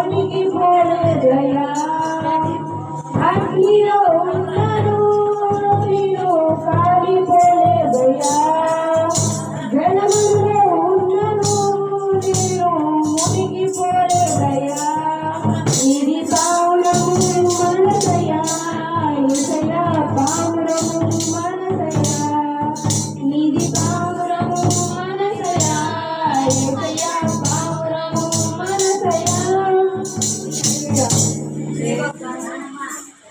మునికి జయ అగ్నిలో ఉన్నాను నేను కాలిపోలే జయ జలములో ఉన్నాను నేను మునికి పోలే జయ ఇది పావులము మన జయ ఇసయ పావులము మన జయ ఇది పావులము మన జయ Amém.